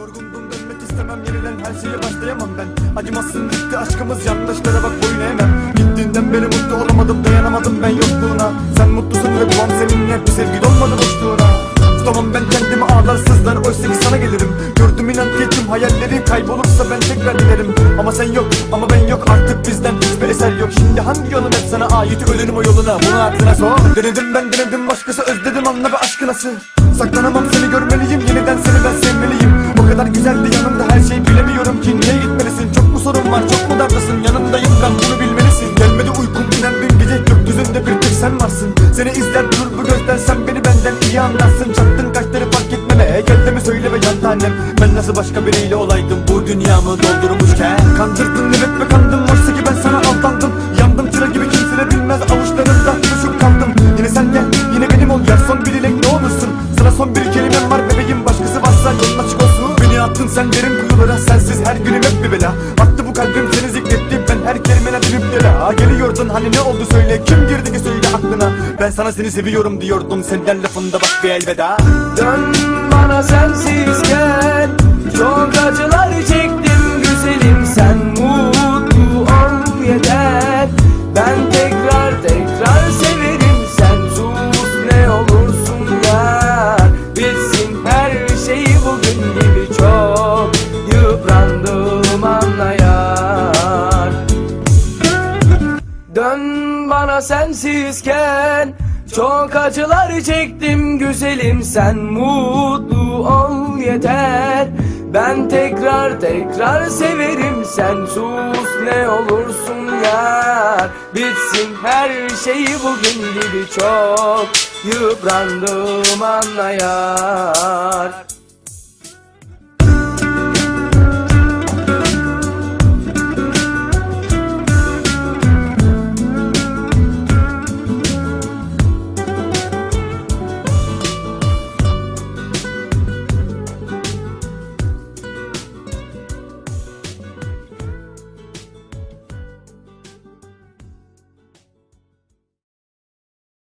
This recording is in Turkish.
Yorgundum dönmek istemem. Yeniden her şeye başlayamam ben. Acımasın bitti aşkımız yanlışlara bak boyun eğmem. Gittiğinden beri mutlu olamadım dayanamadım ben yokluğuna. Sen mutlusun ve duam seninle bir sevgi dolmadı boşluğuna Tutamam ben kendimi ağlar sızlar oysa ki sana gelirim. Gördüm inan ki tüm hayalleri kaybolursa ben tekrar dilerim Ama sen yok ama ben yok artık bizden hiçbir eser yok. Şimdi hangi yolum hep sana ait ölürüm o yoluna? Bunu aklına sor. Denedim ben denedim başkası özledim anla ve aşkı nasıl Saklanamam seni görmeliyim yeniden seni ben O kadar güzeldi yanımda her şeyi bilemiyorum ki. Niye gitmelisin? Çok mu sorun var? Çok mu derdasın yanımdayım ben bunu bilmelisin. Gelmedi uykum inen dün gece gökyüzünde bir tek sen varsın. Seni izler durur bu gözler sen beni benden iyi anlarsın. Çaktın kaşları fark etmeme gel de mi söyle ve yan tanem Ben nasıl başka biriyle olaydım? Bu dünyamı doldurmuşken Kandırdın evet ve kandım oysa ki ben sana aldandım Yandım çıra gibi kimse bilmez. Avuçlarında düşüp kaldım. Yine sen gel yine benim ol. Yer son bir dilek ne olursun. Sana son bir kelimem var. Bebeğim başkası varsa yolun attın sen? Derin kuyulara sensiz her günüm hep bir bela. Attı bu kalbim seni zikretti. Ben her kelimene dönüp dela Geliyordun hani ne oldu söyle. Kim girdi ki söyle aklına? Ben sana seni seviyorum diyordum. Senden lafında bak bir elveda. Dön bana sensiz gel. Çok acılar Dön bana sensizken Çok acılar çektim güzelim sen mutlu ol yeter. Ben tekrar tekrar severim sen sus ne olursun yar. Bitsin her şey bugün gibi çok Yıprandım anlayar